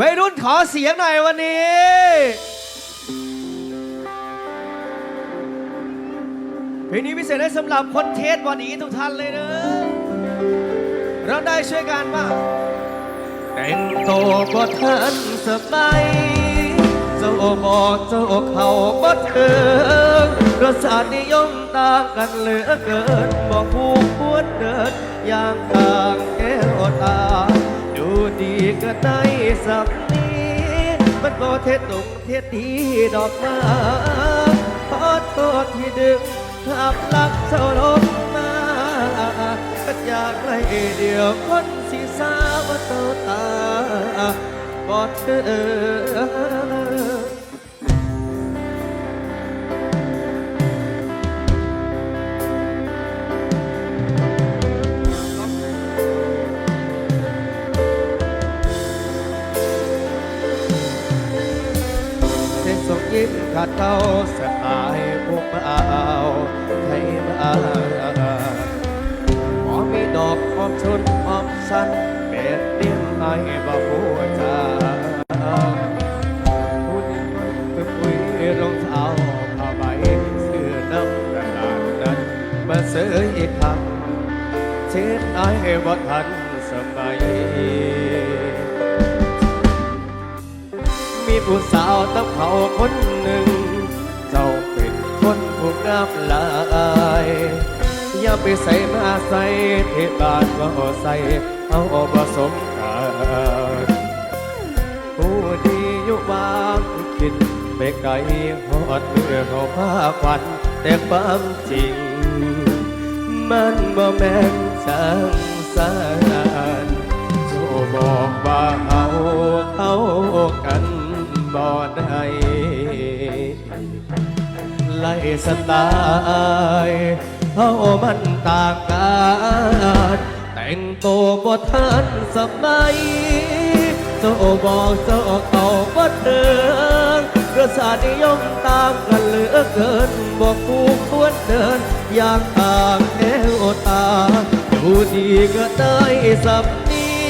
วัยรุ่นขอเสียงหน่อยวันนี้ เพลงนี้พิเศษให้สำหรับคนเทสวันนี้ทุกท่านเลยเนอะเราได้ช่วยกันมาแต่งตัวบ่ทันสมัยเจ้าบอกเจ้าเขาบ่เถิงรสชาตินิยมต่างกันเหลือเกินบอกผู้ควรเดินอย่างต่างแก้วตา ดีก็ได้สักนี้มันบ่เท็ดตรงเท็ดดีดอกมาขอโทษที่ดึงภาพลักษณ์เจ้าลงมาก็อยากไล่เดียวคนสีสาวาเจ้าตาบ่เธอ ยิ้มขาดเก้าสหายพวกมาเอาไทยมาหอมมีดอกหอมชนหอมสันเป็นเลี้ยงให้บ่หัวใจผู้นี้ก็คุยรองเท้าผ้าใบเสื้อน้ำกระดาษนั้นมาเสยอีกครั้งเช็ดไอ้บ่ทันสมัย มีผู้สาวต้องเขาคนหนึ่ง เจ้าเป็นคนผู้งามลายอย่าไปใส่มาใส่เทบานว่าใส่เอาผสมกันผู้ดีอยู่บ้านคิดไปไกลหอดเมื่อเขาพาควันแต่ความจริง มันบ่แม่นช่างสา สไตล์เขามันต่างกันแต่งตัวบ่ทันสมัยโจบอกเจ้าเขาบ่เดินรสชานิยมตางกันเหลือเกินบอกกูควรเดินอย่างต่างแก้วตาดูดีก็ได้สับนี้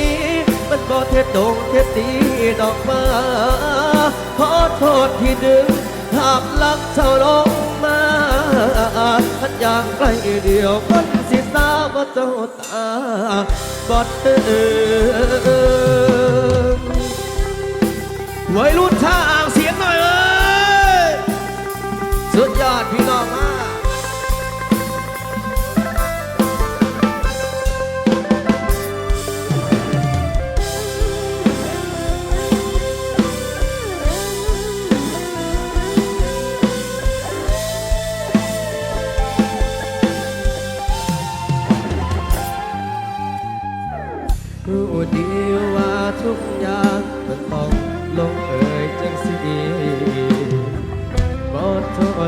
มันก็เท็ดดงเท็ดดีดอกมาขอโทษที่ดึง ภาพลักษณ์เจ้าลงมาทันอย่างใกล้เดียวคนสิสาวว่าเจ้าตาบอดเออไวัยรุ่นท่า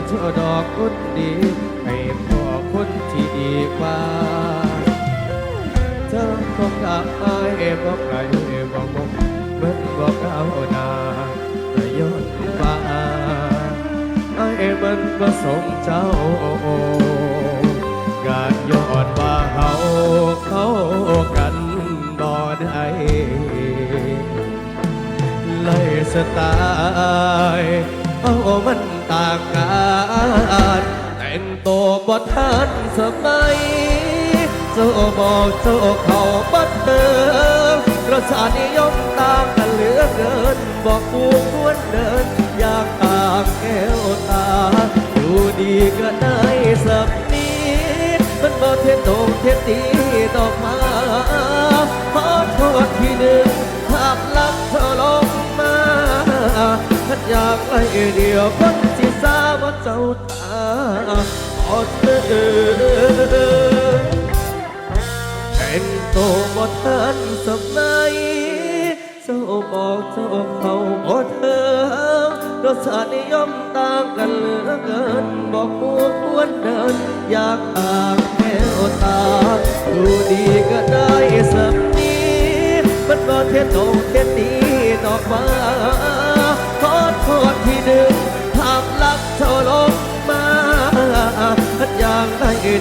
โทษโทษดอกคนดี ให้พ่อคนที่ดีกว่าเธอคงกับไอ้บอกใครบอกมุกเมือนบอกก้าวหน้าแต่ย้อนฟ้าไอ้มันประสงค์เจ้ากาดยอดว่าเขาเขากันบ่ได้ไล่สไตล์เอามันานแต่งตัวบ่ทันสมัยเจ้าบอกเจ้าเขาบัดเดิมรสชาตินิยมต่างกันเหลือเกินบอกกูควรเดินอยากต่างแก้วตาดูดีก็ได้สักนิดมันบ่เทียนตรงเทียนตีดอกมาขอโทษที่หนึ่งภาพลักษณ์เธอลงมาฉันอยากไล่เดียวค แต่งตัวบ่ทันสมัยเจ้าบอกเจ้าเขาบ่เธอรสชาตินิยมต่างกันเหลือเกิน บอกกูควรเดิน อยากอ่างแก้วตา ดูดีก็ได้สักนิ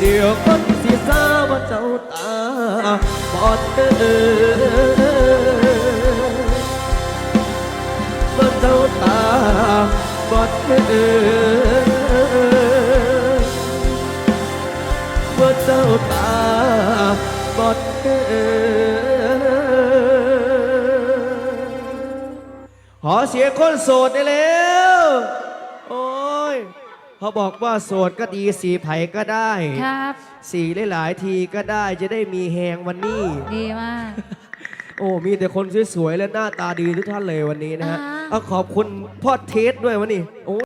เดียวคนสีสาว่าเจ้าตาบอดเด้อบอดเจ้าตาบอดเด้อบอเจ้าตาบอดเออขอเสียคนโสดได้แล้ว โอ้ เขาบอกว่าโสดก็ดีสีไผ่ก็ได้ ครับ สีหลายๆทีก็ได้จะได้มีแหงวันนี้ ดีมาก โอ้มีแต่คนสวยๆและหน้าตาดีทุกท่านเลยวันนี้นะฮะอ่า เอาขอบคุณพ่อเทสด้วยวันนี้โอ้